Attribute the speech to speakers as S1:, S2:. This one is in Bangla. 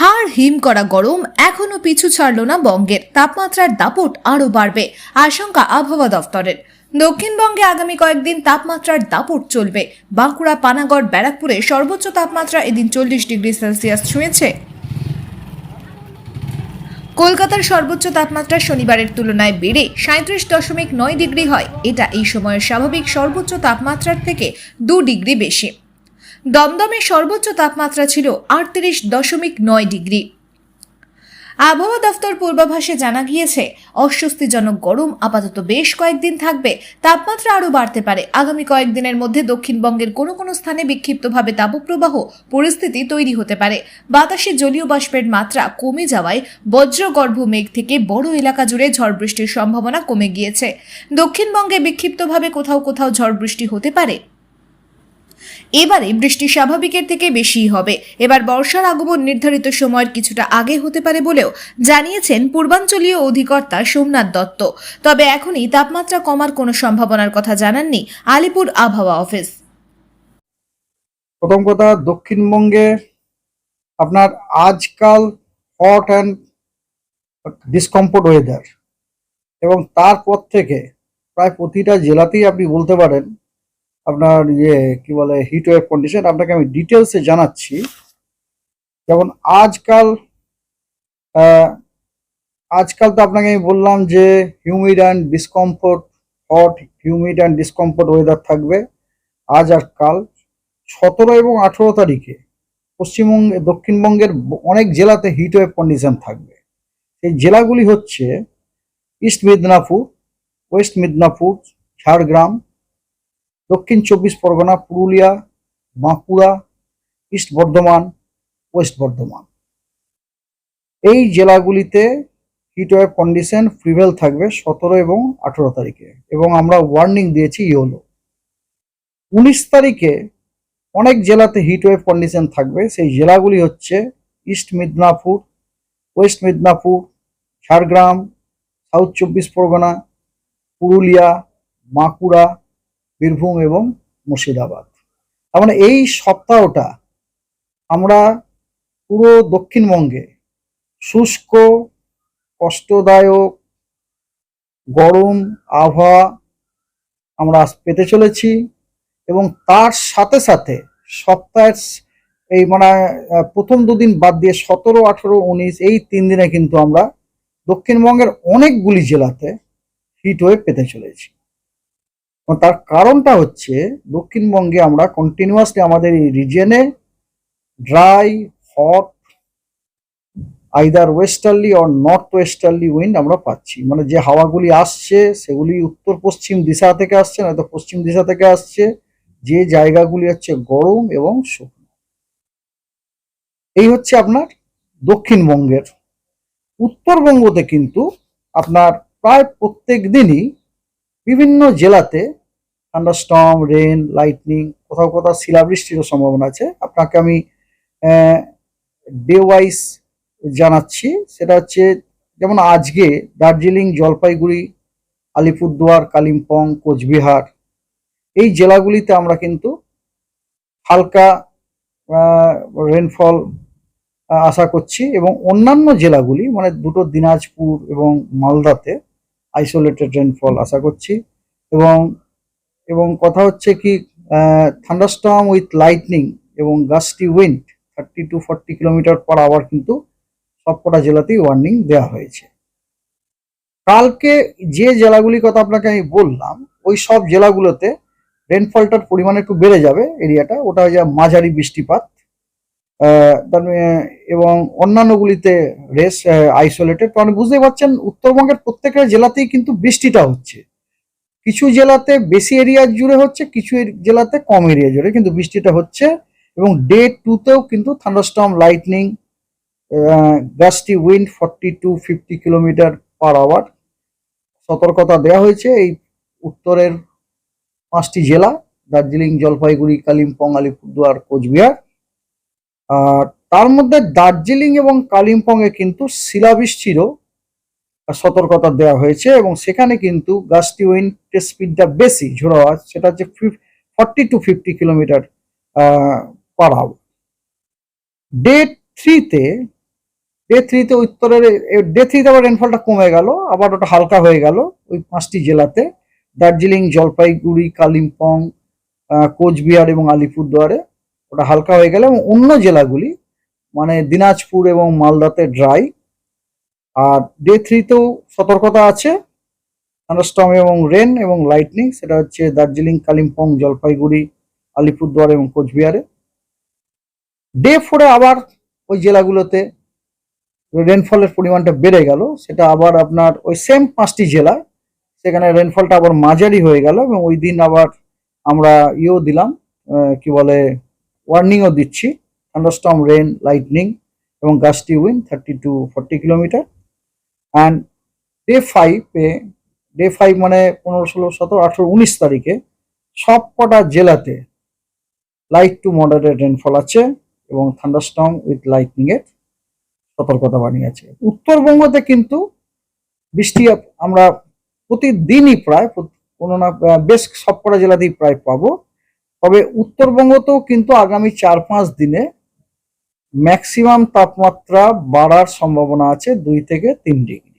S1: হাড় হিম করা গরম, এখনও পিছু ছাড়ল না বঙ্গের। তাপমাত্রার দাপট আরও বাড়বে, আশঙ্কা আবহাওয়া দফতরের। দক্ষিণবঙ্গে আগামী কয়েকদিন তাপমাত্রার দাপট চলবে। বাঁকুড়া, পানাগড়, ব্যারাকপুরে সর্বোচ্চ তাপমাত্রা এদিন চল্লিশ ডিগ্রি সেলসিয়াস ছুঁয়েছে। কলকাতার সর্বোচ্চ তাপমাত্রা শনিবারের তুলনায় বেড়ে সাঁত্রিশ দশমিক নয় ডিগ্রি হয়। এটা এই সময়ের স্বাভাবিক সর্বোচ্চ তাপমাত্রার থেকে দু ডিগ্রি বেশি। দমদমে সর্বোচ্চ তাপমাত্রা ছিল আটত্রিশ দশমিক নয় ডিগ্রি। আবহাওয়া দফতর পূর্বাভাসে জানা গিয়েছে, অস্বস্তিজনক গরম আপাতত বেশ কয়েকদিন থাকবে। তাপমাত্রা আরও বাড়তে পারে। আগামী কয়েকদিনের মধ্যে দক্ষিণবঙ্গের কোনো কোনো স্থানে বিক্ষিপ্তভাবে তাপপ্রবাহ পরিস্থিতি তৈরি হতে পারে। বাতাসে জলীয় বাষ্পের মাত্রা কমে যাওয়ায় বজ্রগর্ভ মেঘ থেকে বড় এলাকা জুড়ে ঝড় বৃষ্টির সম্ভাবনা কমে গিয়েছে। দক্ষিণবঙ্গে বিক্ষিপ্তভাবে কোথাও কোথাও ঝড় বৃষ্টি হতে পারে। এবারে বৃষ্টি স্বাভাবিকের থেকে বেশিই হবে। এবার বর্ষার আগমন নির্ধারিত সময়ের কিছুটা আগে হতে পারে বলেও জানিয়েছেন পূর্বাঞ্চলীয় অধিকর্তা সোমনাথ দত্ত। তবে এখনই তাপমাত্রা কমার কোনো সম্ভাবনার কথা জানাননি আলিপুর আবহাওয়া অফিস।
S2: প্রথম কথা, দক্ষিণবঙ্গে আপনার আজকাল হট অ্যান্ড ডিসকমফোর্ট ওয়েদার এবং তারপর থেকে প্রায় প্রতিটা জেলাতেই আপনি বলতে পারেন আপনার ইয়ে কি বলে হিট ওয়েভ কন্ডিশন আপনাকে আমি ডিটেলসে জানাচ্ছি। যেমন আজকাল আজকাল তো আপনাকে আমি বললাম যে humid and discomfort hot humid and discomfort weather থাকবে আজ আর কাল। সতেরো এবং আঠেরো তারিখে পশ্চিমবঙ্গে, দক্ষিণবঙ্গের অনেক জেলাতে হিট ওয়েভ কন্ডিশন থাকবে। এই জেলাগুলি হচ্ছে east Midnapore west Midnapore Jhargram Dakshin Chabbish Pargana, Purulia, Bankura, east Bardhaman, west Bardhaman. এই জেলাগুলিতে হিট ওয়েভ কন্ডিশন প্রিভেল থাকবে সতেরো এবং আঠেরো তারিখে এবং আমরা ওয়ার্নিং দিয়েছি ইয়োলো উনিশ তারিখে অনেক জেলাতে হিট ওয়েভ কন্ডিশন থাকবে, সেই জেলাগুলি হচ্ছে east Midnapore, west Midnapore, Jhargram south Chabbish Pargana, Purulia, Bankura Birbhum এবং মুর্শিদাবাদ। তার মানে এই সপ্তাহটা আমরা পুরো দক্ষিণবঙ্গে শুষ্ক, কষ্টদায়ক, গরম আবহাওয়া আমরা পেতে চলেছি এবং তার সাথে সাথে সপ্তাহের এই মানে প্রথম দুদিন বাদ দিয়ে সতেরো, আঠেরো, উনিশ, এই তিন দিনে কিন্তু আমরা দক্ষিণবঙ্গের অনেকগুলি জেলাতে হিট ওয়েভ পেতে চলেছি। তার কারণটা হচ্ছে, দক্ষিণবঙ্গে আমরা কন্টিনিউয়াসলি আমাদের এই রিজনে dry hot either westerly or north westerly wind আমরা পাচ্ছি। মানে যে হাওয়াগুলি আসছে, সেগুলি উত্তর পশ্চিম দিশা থেকে আসছে, নয়তো পশ্চিম দিশা থেকে আসছে, যে জায়গাগুলি হচ্ছে গরম এবং শুকনো। এই হচ্ছে আপনার দক্ষিণবঙ্গের। উত্তরবঙ্গতে কিন্তু আপনার প্রায় প্রত্যেক দিনই বিভিন্ন জেলাতে থান্ডারস্টর্ম রেন লাইটনিং কোথাও কোথাও শিলাবৃষ্টিরও সম্ভাবনা আছে। আপনাকে আমি ডে ওয়াইজ জানাচ্ছি, সেটা হচ্ছে যেমন আজকে দার্জিলিং, জলপাইগুড়ি, আলিপুরদুয়ার, কালিম্পং, কোচবিহার, এই জেলাগুলিতে আমরা কিন্তু হালকা রেনফল আশা করছি এবং অন্যান্য জেলাগুলি মানে দুটো দিনাজপুর এবং মালদাতে আইসোলেটেড রেনফল আশা করছি এবং এবং কথা হচ্ছে কি থান্ডারস্টর্ম উইথ লাইটনিং এবং gusty wind thirty to forty kilometre per hour কিন্তু সবকটা জেলাতেই ওয়ার্নিং দেওয়া হয়েছে। কালকে যে জেলাগুলির কথা আপনাকে আমি বললাম ওই সব জেলাগুলোতে রেনফলটার পরিমাণ একটু বেড়ে যাবে এরিয়াটা ওটা হয়ে যাবে মাঝারি বৃষ্টিপাত মানে, এবং অন্যান্যগুলিতে রেস আইসোলেটেড কারণ বুঝতেই পারছেন উত্তরবঙ্গের প্রত্যেকটা জেলাতেই কিন্তু বৃষ্টিটা হচ্ছে। কিছু জেলাতে বেশি এরিয়া জুড়ে হচ্ছে, কিছু জেলাতে কম এরিয়া জুড়ে, কিন্তু বৃষ্টিটা হচ্ছে। এবং ডে টুতেও কিন্তু thunderstorm lightning gusty wind forty to fifty kilometre per hour সতর্কতা দেওয়া হয়েছে। এই উত্তরের পাঁচটি জেলা, দার্জিলিং, জলপাইগুড়ি, কালিম্পং, আলিপুরদুয়ার, কোচবিহার। আর তার মধ্যে দার্জিলিং এবং কালিম্পং এ কিন্তু শিলাবৃষ্টিরও সতর্কতা দেওয়া হয়েছে এবং সেখানে কিন্তু গাস্টি উইন্ডের স্পিডটা বেশি ঝোড়ো আওয়াজ সেটা হচ্ছে forty to fifty kilometre per hour day থ্রিতে ডে থ্রিতে উত্তরের ডে থ্রিতে আবার রেনফলটা কমে গেল, আবার ওটা হালকা হয়ে গেল ওই পাঁচটি জেলাতে। দার্জিলিং, জলপাইগুড়ি, কালিম্পং কোচবিহার এবং আলিপুরদুয়ারে ওটা হালকা হয়ে গেল এবং অন্য জেলাগুলি মানে দিনাজপুর এবং মালদাতে ড্রাই আর ডে থ্রিতেও সতর্কতা আছে থান্ডারস্টর্ম এবং রেন এবং লাইটনিং সেটা হচ্ছে দার্জিলিং, কালিম্পং, জলপাইগুড়ি, আলিপুরদুয়ার এবং কোচবিহারে। ডে ফোরে আবার ওই জেলাগুলোতে রেনফলের পরিমাণটা বেড়ে গেল, সেটা আবার আপনার ওই সেম পাঁচটি জেলায়, সেখানে রেনফলটা আবার মাঝারি হয়ে গেল এবং ওই দিন আবার আমরা ইয়েও দিলাম কি বলে ওয়ার্নিংও দিচ্ছি থান্ডারস্টর্ম রেন লাইটনিং এবং gusty wind thirty to forty kilometre and day ফাইভে ডে ফাইভ মানে পনেরো, ষোলো, সতেরো, আঠেরো, উনিশ তারিখে সব কটা জেলাতে লাইট টু মডারেট রেনফল আছে এবং থান্ডারস্টর্ম উইথ লাইটনিং এর সতর্কতা বানিয়েছে উত্তরবঙ্গতে কিন্তু বৃষ্টি আমরা প্রতিদিনই প্রায় কোনো না বেশ সবকটা জেলাতেই প্রায় পাবো। তবে উত্তরবঙ্গতেও কিন্তু আগামী চার পাঁচ দিনে ম্যাক্সিমাম তাপমাত্রা বাড়ার সম্ভাবনা আছে দুই থেকে তিন ডিগ্রি।